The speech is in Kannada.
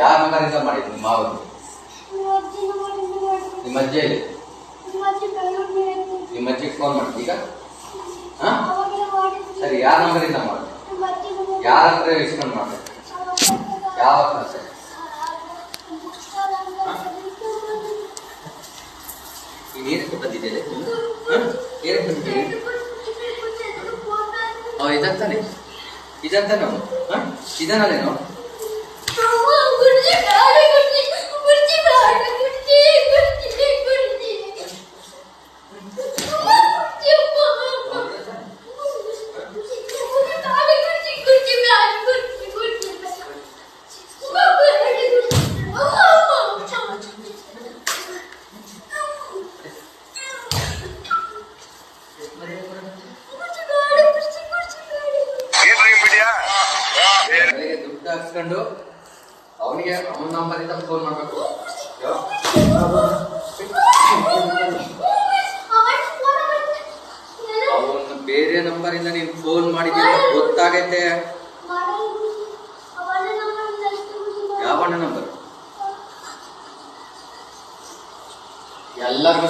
ನಂಬರಿಂದ ಮಾಡಿದ್ದು ಮಾಡಿದ್ರು ಮಾವನು? ನಿಮ್ಮ ಅಜ್ಜಿ? ನಿಮ್ಮ ಅಜ್ಜಿಗೆ ಫೋನ್ ಮಾಡಿ ಈಗ? ಹಾ? ಸರಿ, ಯಾರ ನಂಬರಿಂದ ಮಾಡಿ? ಯಾರ ಹತ್ರ ಇಸ್ಕೊಂಡು ಮಾಡಿ? ಯಾವ ಹತ್ರ ಸರಿ ಏನಕ್ಕೆ ಬಂದಿದ್ದೇನೆ ಇದಂತಾನೆ? ಇದಂತಾನೆ? ಅವನು ಹಾಕ್ಸ್ಕೊಂಡು ಅವನಿಗೆ ಅವನ ನಂಬರ್ ಇಂದ ಫೋನ್ ಮಾಡ್ಬೇಕು. ಅವನು ಬೇರೆ ನಂಬರಿಂದ ನೀನು ಫೋನ್ ಮಾಡಿದ್ಯಾ ಗೊತ್ತಾಗೈತೆ. ಯಾವ ನಂಬರ್ ಎಲ್ಲರಿಗೂ